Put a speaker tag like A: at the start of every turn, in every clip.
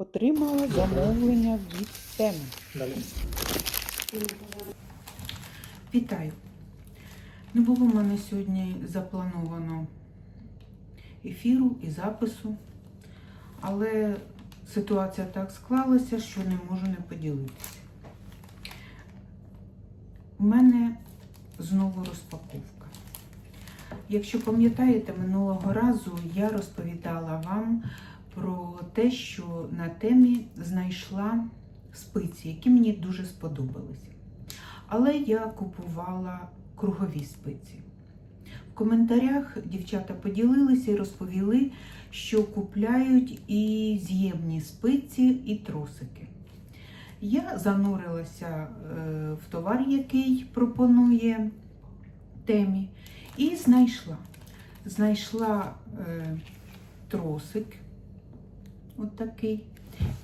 A: Отримала замовлення від теми.
B: Далі.
C: Вітаю! Не було в мене сьогодні заплановано ефіру і запису, але ситуація так склалася, що не можу не поділитися. У мене знову розпаковка. Якщо пам'ятаєте, минулого разу я розповідала вам про те, що на темі знайшла спиці, які мені дуже сподобалися. Але я купувала кругові спиці. В коментарях дівчата поділилися і розповіли, що купляють і з'ємні спиці, і тросики. Я занурилася е, в товар, який пропонує темі, і знайшла. Знайшла е, тросик, от такий,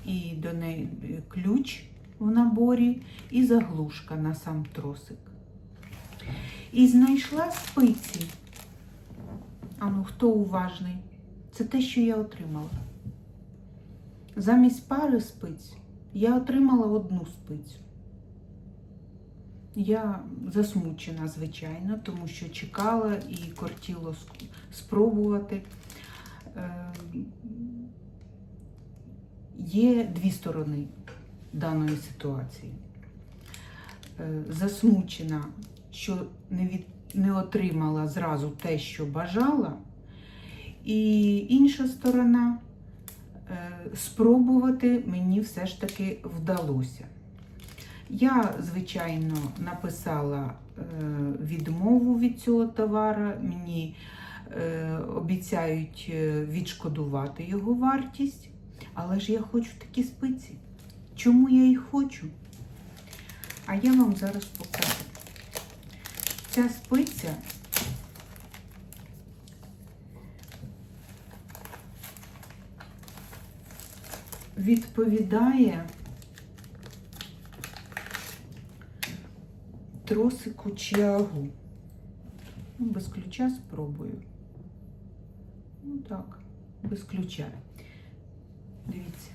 C: і до неї е, ключ в наборі, і заглушка на сам тросик. І знайшла спиці. А ну, хто уважний? Це те, що я отримала. Замість пари спиць я отримала одну спицю. Я засмучена, звичайно, тому що чекала і кортіло спробувати. Є дві сторони даної ситуації. Е, Засмучена, що не, від, не отримала зразу те, що бажала. І інша сторона е, спробувати мені все ж таки вдалося. Я, звичайно, написала е, відмову від цього товару. Мені обіцяють відшкодувати його вартість, але ж я хочу такі спиці. Чому я їх хочу? А я вам зараз покажу. Ця спиця відповідає тросику чиагу. Ну, без ключа спробую. Ну так, без ключа. Дивіться.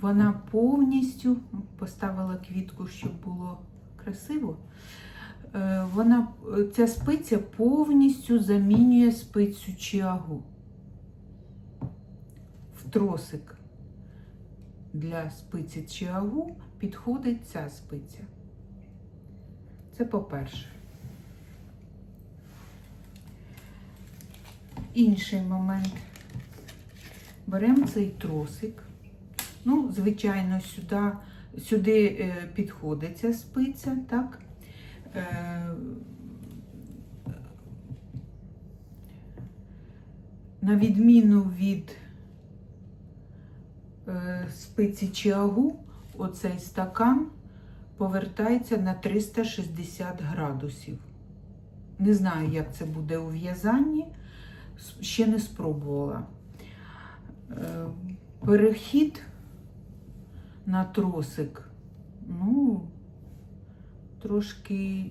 C: Вона повністю поставила квітку, щоб було красиво. Е, Вона, ця спиця повністю замінює спицю чиагу в тросик. Для спиці чиагу підходить ця спиця. Це по-перше. Інший момент. Беремо цей тросик. Ну, звичайно, сюди, сюди е, підходить ця спиця, так? Е, на відміну від е, спиці чиагу, оцей стакан повертається на 360 градусів. Не знаю, як це буде у в'язанні, ще не спробувала. Е, Перехід на тросик, ну, трошки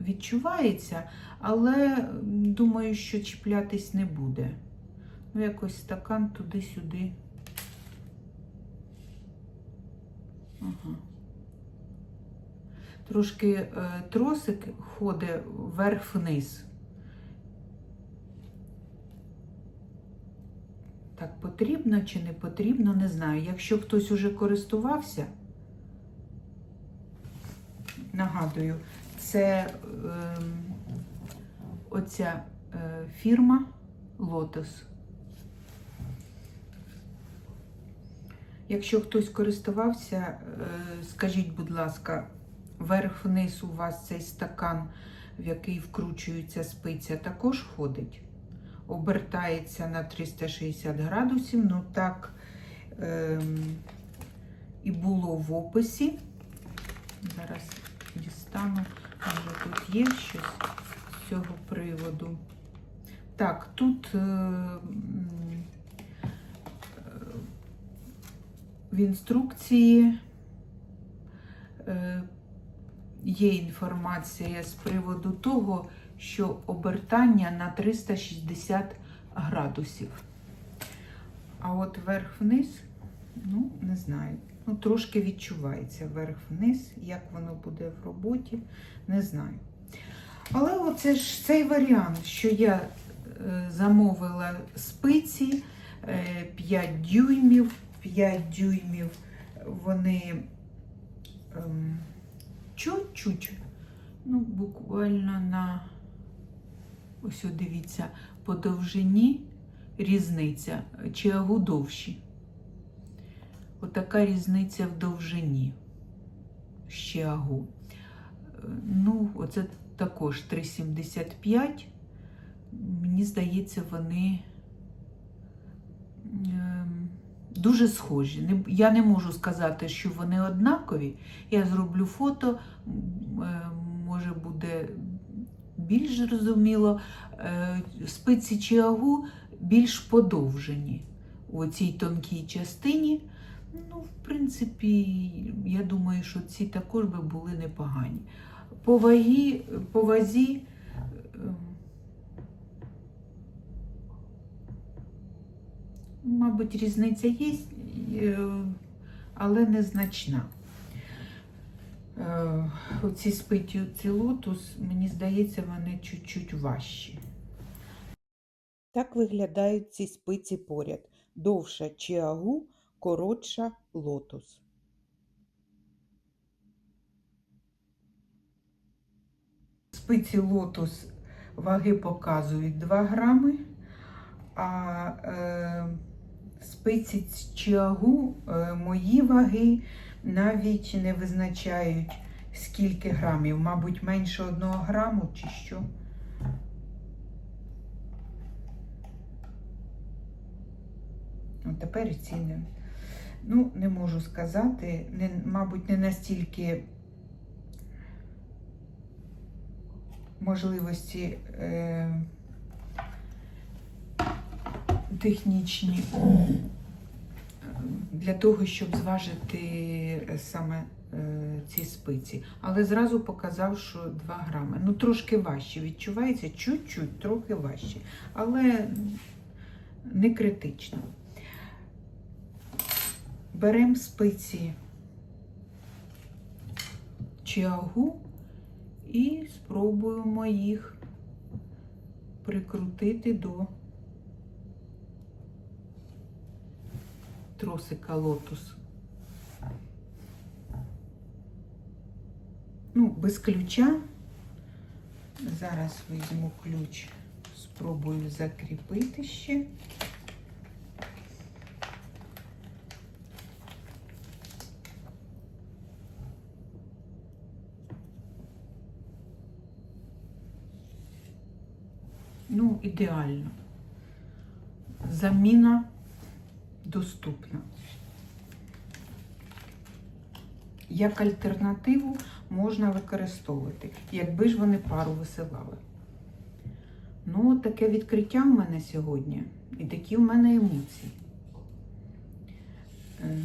C: відчувається, але думаю, що чіплятись не буде. Ну, якось стакан туди-сюди. Ага. Трошки е, тросик ходить вверх-вниз. Так, потрібно чи не потрібно, не знаю. Якщо хтось уже користувався, нагадую, це ем, оця е, фірма Lotus. Якщо хтось користувався, е, скажіть, будь ласка, вверх-вниз у вас цей стакан, в який вкручується спиця, також ходить? Обертається на 360 градусів, ну так ем, і було в описі. Зараз дістану, може тут є щось з цього приводу. Так, тут е, е, в інструкції е, є інформація з приводу того, що обертання на 360 градусів. А от вверх-вниз, ну, не знаю. Ну, трошки відчувається вверх-вниз, як воно буде в роботі, не знаю. Але оце ж цей варіант, що я е, замовила спиці е, 5 дюймів, 5 дюймів вони ем, чуть-чуть, ну, буквально на ось дивіться, по довжині різниця, чи агу довші. Отака різниця в довжині. Ще агу. Ну, оце також 3,75. Мені здається, вони ем, дуже схожі. Я не можу сказати, що вони однакові. Я зроблю фото, е, може буде більш зрозуміло. Е, Спиці чи агу більш подовжені у цій тонкій частині. Ну, в принципі, я думаю, що ці також би були непогані. По вагі, по вазі. ем, Мабуть, різниця є, е, але незначна. Е, Оці спиті, ці лотус, мені здається, вони чуть-чуть важчі.
A: Так виглядають ці спиці поряд. Довша чиагу, коротша лотос.
C: Спиці лотус ваги показують 2 грами, а е, спиці чиагу е, мої ваги навіть не визначають скільки грамів, мабуть, менше 1 граму чи що. От тепер і ціни. Ну, не можу сказати, не, мабуть, не настільки можливості е, технічні для того, щоб зважити е, саме е, ці спиці. Але зразу показав, що 2 грами. Ну, трошки важче. Відчувається чуть-чуть, трохи важче. Але не критично. Беремо спиці чиагу і спробуємо їх прикрутити до тросика лотус. Ну, без ключа. Зараз візьму ключ, спробую закріпити ще. Ну, ідеально. Заміна доступна. Як альтернативу можна використовувати, якби ж вони пару висилали. Ну, таке відкриття в мене сьогодні і такі в мене емоції. Е,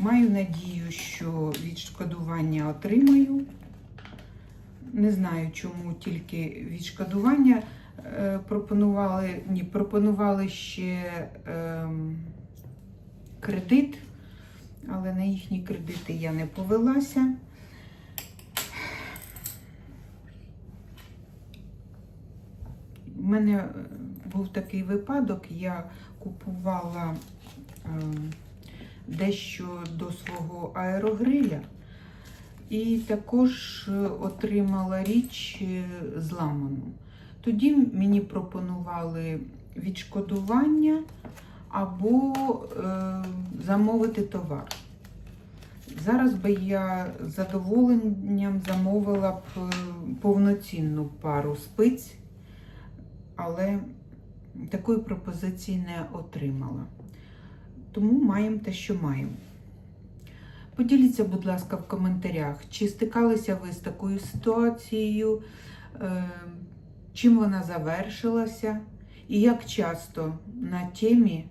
C: Маю надію, що відшкодування отримаю. Не знаю, чому тільки відшкодування е, пропонували, ні, пропонували ще ем, кредит, але на їхні кредити я не повелася. У мене е, був такий випадок, я купувала е, дещо до свого аерогриля. І також е, отримала річ зламану. Тоді мені пропонували відшкодування або е, замовити товар. Зараз би я з задоволенням замовила б е, повноцінну пару спиць, але такої пропозиції не отримала. Тому маємо те, що маємо. Поділіться, будь ласка, в коментарях, чи стикалися ви з такою ситуацією, е, чим вона завершилася, і як часто на темі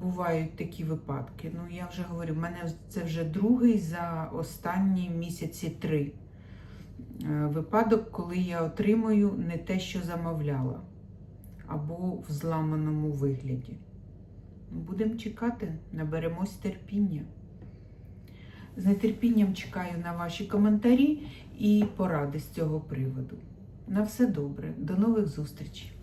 C: бувають такі випадки. Ну, я вже говорю, в мене це вже другий за останні місяці три е, випадок, коли я отримую не те, що замовляла, або в зламаному вигляді. Будемо чекати, наберемось терпіння. З нетерпінням чекаю на ваші коментарі і поради з цього приводу. На все добре, до нових зустрічей!